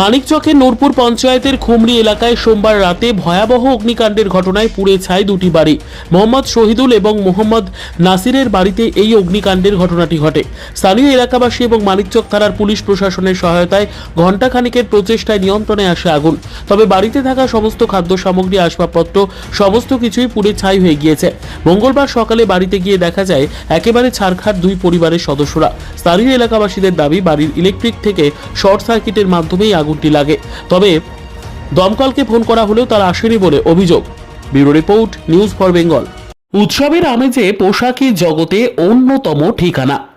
মানিকচকের নূরপুর পঞ্চায়েতের খুমড়ি এলাকায় সোমবার রাতে ভয়াবহ অগ্নিকাণ্ডের ঘটনায় পুড়ে ছাই দুটি বাড়ি। মোহাম্মদ শহীদুল এবং মোহাম্মদ নাসিরের বাড়িতে এই অগ্নিকাণ্ডের ঘটনাটি ঘটে। স্থানীয় এলাকাবাসী এবং মানিকচক থানার পুলিশ প্রশাসনের সহায়তায় ঘণ্টাখানিকের প্রচেষ্টায় নিয়ন্ত্রণে আসে আগুন। তবে বাড়িতে থাকা সমস্ত খাদ্য সামগ্রী, আসবাবপত্র, সমস্ত কিছুই পুড়ে ছাই হয়ে গিয়েছে। মঙ্গলবার সকালে বাড়িতে গিয়ে দেখা যায়, একেবারে ছারখার দুই পরিবারের সদস্যরা। স্থানীয় এলাকাবাসীদের দাবি, বাড়ির ইলেকট্রিক থেকে শর্ট সার্কিটের মাধ্যমেই আগুনটি লাগে। তবে দমকলকে ফোন করা হলেও তারা আসেনি বলে অভিযোগ। Bureau report, news for Bengal. উৎসবের আমেজে পোশাকি জগতে অন্যতম ঠিকানা।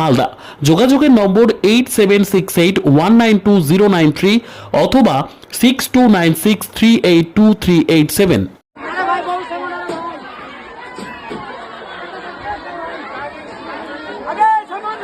মালদা। যোগাযোগের number eight seven six eight one nine two zero nine three অথবা six two nine six three eight two three eight seven আগে সমান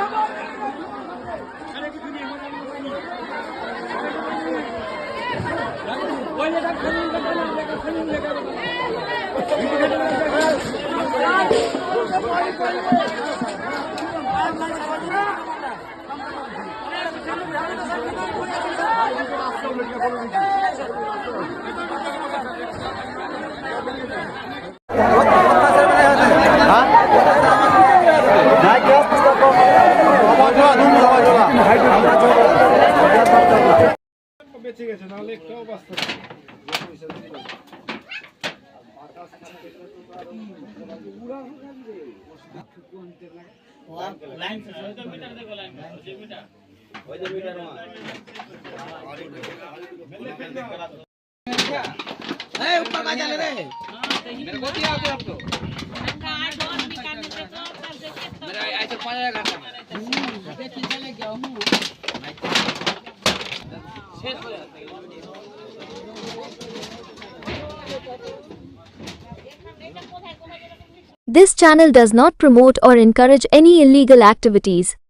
বেঁচে গেছে নাহলে একটাও বাঁচত ऊपर का चल रहे मेरे को दिया आपको आपको मेरा ऐसे पाँच हजार है This channel does not promote or encourage any illegal activities.